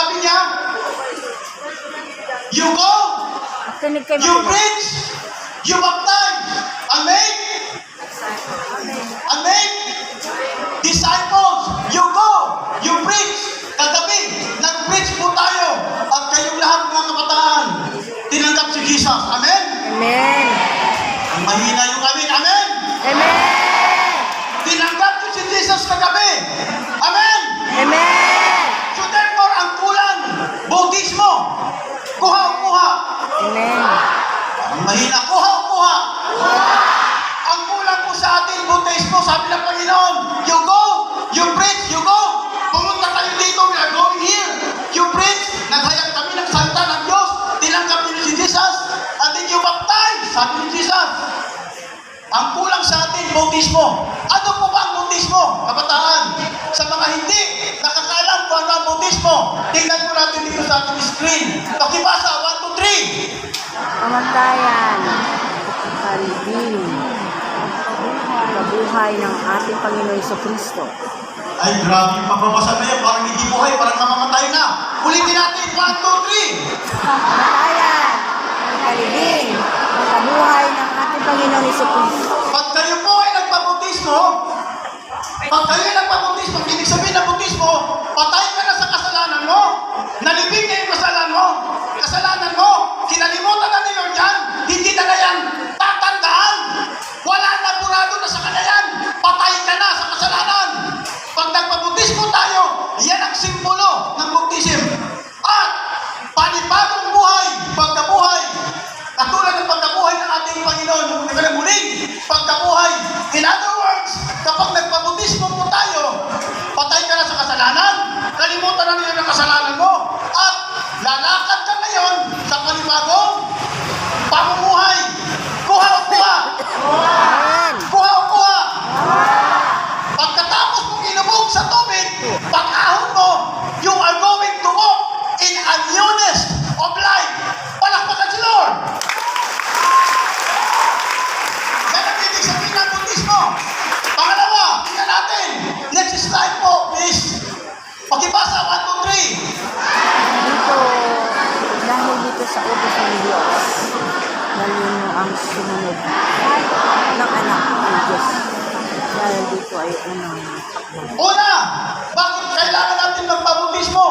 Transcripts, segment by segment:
sabi niya? You go, you makinig. preach, you baptize, and make, and make disciples. You go, you preach. Kagabi, nag-preach po tayo. At kayong lahat mga kabataan, tinanggap si Jesus. Amen? Amen. Ang mahina yung amin. Amen? Amen. Tinanggap si Jesus kagabi. Amen? Amen. So therefore, ang kulang, bautismo. Kuha o kuha. Amen. Ang mahina, kuha o kuha. Ang kulang po sa atin, bautismo, sabi ng Panginoon, you go, you preach, you go. Pumunta kayo dito, we are going here. You preach, naghayag kami ng salita ng Diyos, tinanggap niyo si Jesus, and then you baptize, sabi ni Jesus. Ang kulang sa atin, bautismo. Ano po ba ang bautismo, kabataan? Sa mga hindi nakakaalam kung ano ang bautismo, tingnan sa ating screen. Pakibasa, 1, 2, 3. Kamatayan. Kalibing. Kabuhay ng ating Panginoon sa Kristo. Ay, grabe pagbabasa na yan. Parang hindi buhay, parang mamamatay na. Ulitin natin, 1, 2, 3. Kamatayan. Kalibing. Kabuhay ng ating Panginoon sa Kristo. Pag kayo po ay nagpabautismo, pag kayo ay nagpabautismo, nagpabautismo tayo, yan ang simbolo ng bautism. At panibagong buhay, pagkabuhay, Katulad ng pagkabuhay ng ating Panginoon, mga muling pagkabuhay. In other words, kapag nagpabutismo po tayo, patay ka na sa kasalanan, kalimutan na niyo ang kasalanan mo, at lalakad ka ngayon sa panibagong pamumuhay. Kuha kuha! Kuha Slide po, please. Pakibasa, 1, 2, 3. Dito, dahil dito sa utos ng Diyos, mo ang sumunod ng anak ng Diyos. Dahil dito ay unang. Una, bakit kailangan natin magpabautismo?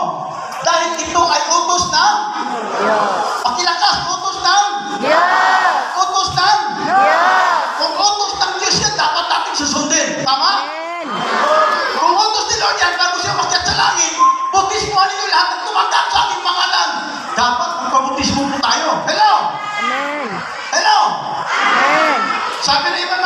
Dahil ito ay utos ng, Diyos. pakilakas, utos ng, Diyos! akin, bautismo ninyo lahat at tumanggap sa aking pangalan. Dapat magpabautismo po tayo. Hello? Amen. Hello? Amen. Sabi na ibang